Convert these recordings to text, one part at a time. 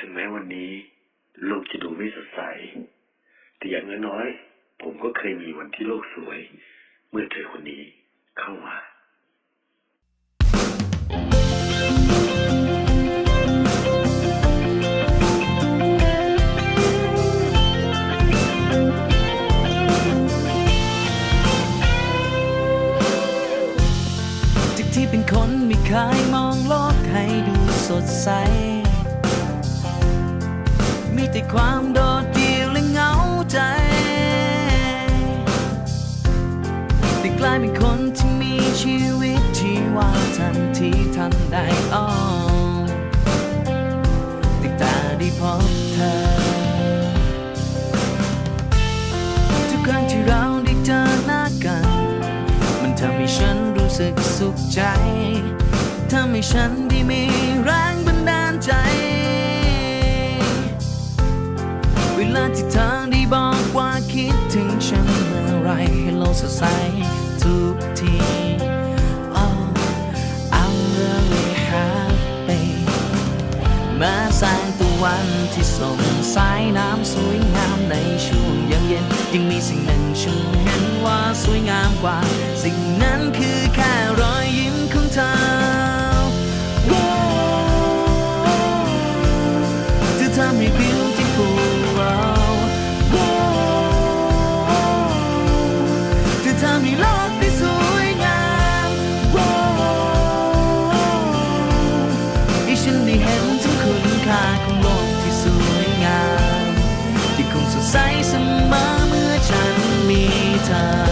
ถึงแม้วันนี้โลกจะดูไม่สดใส แต่อย่างน้อยๆผมก็เคยมีวันที่โลกสวย เมื่อเธอคนนี้เข้ามาจากที่เป็นคนไม่เคยมองโลกให้ดูสดใส มีแต่ความโดดเดี่ยวและเหงาใจแต่กลายเป็นคนที่มีชีวิตที่ว่าทันทีทันใดอ้อติดตาได้พบเธอ ทุกครั้งที่เราได้เจอหน้ากัน มันทำให้ฉันรู้สึกสุขใจทำให้ฉันได้มีแรง สดใสทุกที Oh I'm really happy แม้แสงตะวันที่ส่งสายน้ำสวยงามในช่วงยามเย็น ยังมีสิ่งหนึ่งฉันเห็นว่าสวยงามกว่า สิ่งนั้นคือแค่รอยยิ้มของเธอ มีเธอ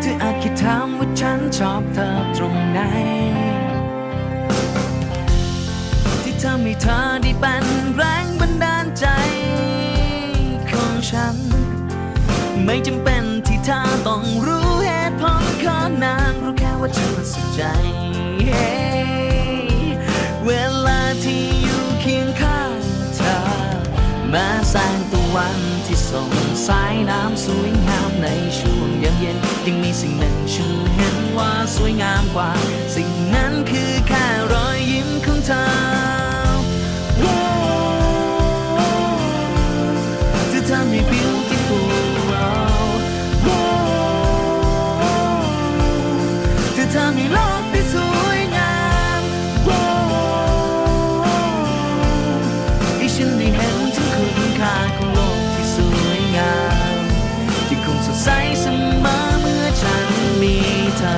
เธออาจคิดถามว่าฉันชอบเธอตรงไหน ที่ทำให้เธอได้เป็นแรงบันดาลใจของฉัน ไม่จำเป็นที่เธอต้อง ว่าฉันสึกใจ เวลาที่อยู่เคียงข้างเธอแม้แสงตะวันที่ส่งสายน้ำสวยงามในช่วงยามเย็นยังมีสิ่งหนึ่งฉันเห็นว่าสวยงามกว่า สิ่งนั้นคือ เสมอเมื่อฉันมีเธอ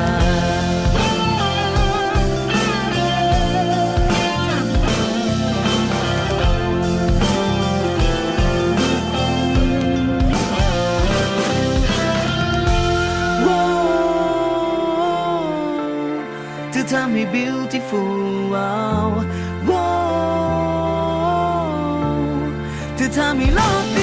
เธอทำให้ beautiful เธอทำให้โลกได้